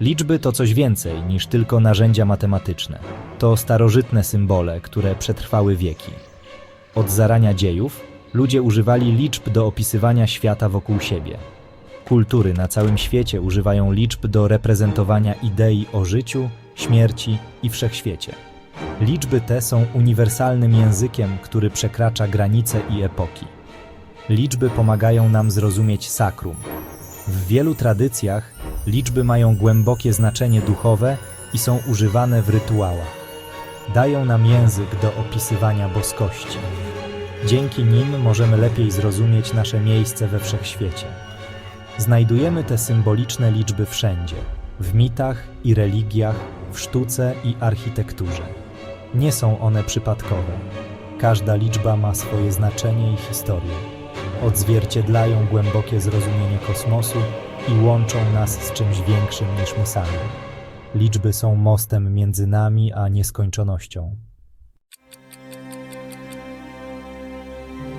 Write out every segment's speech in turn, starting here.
Liczby to coś więcej niż tylko narzędzia matematyczne. To starożytne symbole, które przetrwały wieki. Od zarania dziejów ludzie używali liczb do opisywania świata wokół siebie. Kultury na całym świecie używają liczb do reprezentowania idei o życiu, śmierci i wszechświecie. Liczby te są uniwersalnym językiem, który przekracza granice i epoki. Liczby pomagają nam zrozumieć sakrum. W wielu tradycjach liczby mają głębokie znaczenie duchowe i są używane w rytuałach. Dają nam język do opisywania boskości. Dzięki nim możemy lepiej zrozumieć nasze miejsce we wszechświecie. Znajdujemy te symboliczne liczby wszędzie w mitach i religiach, w sztuce i architekturze. Nie są one przypadkowe. Każda liczba ma swoje znaczenie i historię. Odzwierciedlają głębokie zrozumienie kosmosu i łączą nas z czymś większym niż my sami. Liczby są mostem między nami a nieskończonością.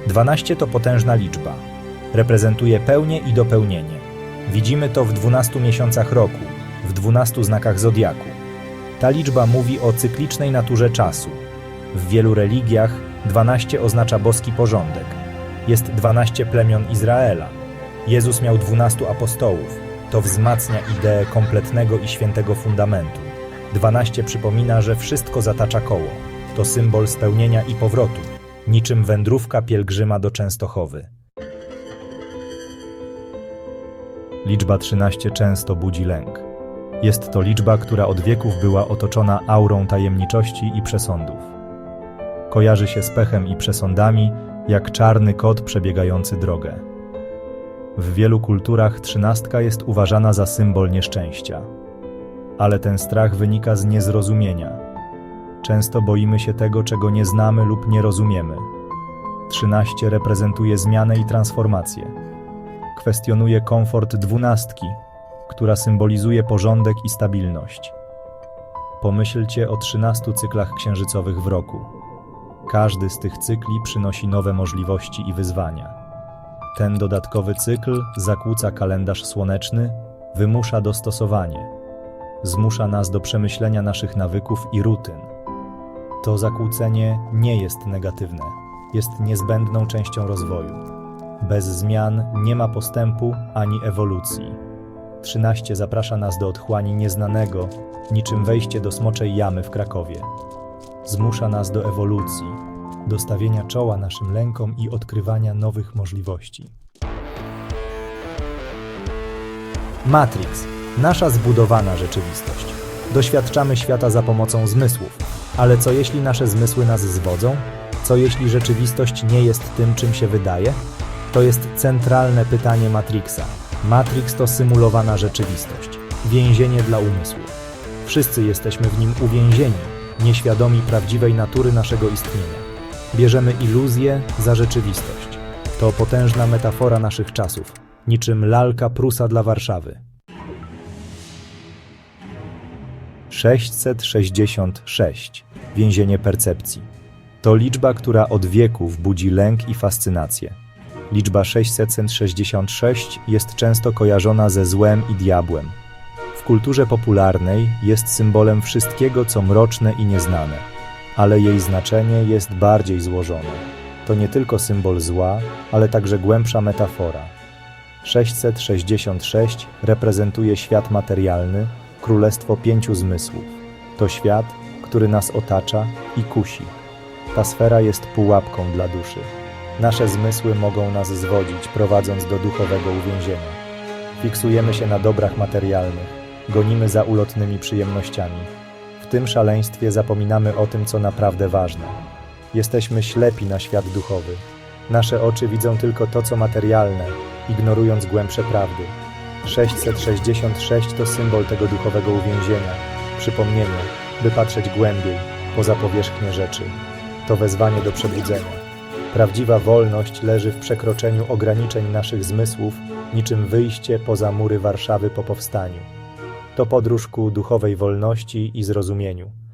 12 to potężna liczba. Reprezentuje pełnię i dopełnienie. Widzimy to w 12 miesiącach roku, w 12 znakach zodiaku. Ta liczba mówi o cyklicznej naturze czasu. W wielu religiach 12 oznacza boski porządek. Jest 12 plemion Izraela. Jezus miał 12 apostołów. To wzmacnia ideę kompletnego i świętego fundamentu. 12 przypomina, że wszystko zatacza koło. To symbol spełnienia i powrotu, niczym wędrówka pielgrzyma do Częstochowy. Liczba 13 często budzi lęk. Jest to liczba, która od wieków była otoczona aurą tajemniczości i przesądów. Kojarzy się z pechem i przesądami, jak czarny kot przebiegający drogę. W wielu kulturach trzynastka jest uważana za symbol nieszczęścia. Ale ten strach wynika z niezrozumienia. Często boimy się tego, czego nie znamy lub nie rozumiemy. Trzynaście reprezentuje zmianę i transformację. Kwestionuje komfort dwunastki, która symbolizuje porządek i stabilność. Pomyślcie o 13 cyklach księżycowych w roku. Każdy z tych cykli przynosi nowe możliwości i wyzwania. Ten dodatkowy cykl zakłóca kalendarz słoneczny, wymusza dostosowanie, zmusza nas do przemyślenia naszych nawyków i rutyn. To zakłócenie nie jest negatywne, jest niezbędną częścią rozwoju. Bez zmian nie ma postępu ani ewolucji. 13 zaprasza nas do otchłani nieznanego, niczym wejście do smoczej jamy w Krakowie. Zmusza nas do ewolucji, do stawienia czoła naszym lękom i odkrywania nowych możliwości. Matrix nasza zbudowana rzeczywistość. Doświadczamy świata za pomocą zmysłów, ale co jeśli nasze zmysły nas zwodzą? Co jeśli rzeczywistość nie jest tym, czym się wydaje? To jest centralne pytanie Matrixa. Matrix to symulowana rzeczywistość, więzienie dla umysłu. Wszyscy jesteśmy w nim uwięzieni, nieświadomi prawdziwej natury naszego istnienia. Bierzemy iluzję za rzeczywistość. To potężna metafora naszych czasów, niczym lalka Prusa dla Warszawy. 666 więzienie percepcji. To liczba, która od wieków budzi lęk i fascynację. Liczba 666 jest często kojarzona ze złem i diabłem. W kulturze popularnej jest symbolem wszystkiego, co mroczne i nieznane, ale jej znaczenie jest bardziej złożone. To nie tylko symbol zła, ale także głębsza metafora. 666 reprezentuje świat materialny, królestwo pięciu zmysłów. To świat, który nas otacza i kusi. Ta sfera jest pułapką dla duszy. Nasze zmysły mogą nas zwodzić, prowadząc do duchowego uwięzienia. Fiksujemy się na dobrach materialnych, gonimy za ulotnymi przyjemnościami. W tym szaleństwie zapominamy o tym, co naprawdę ważne. Jesteśmy ślepi na świat duchowy. Nasze oczy widzą tylko to, co materialne, ignorując głębsze prawdy. 666 to symbol tego duchowego uwięzienia, przypomnienie, by patrzeć głębiej, poza powierzchnię rzeczy. To wezwanie do przebudzenia. Prawdziwa wolność leży w przekroczeniu ograniczeń naszych zmysłów, niczym wyjście poza mury Warszawy po powstaniu. To podróż ku duchowej wolności i zrozumieniu.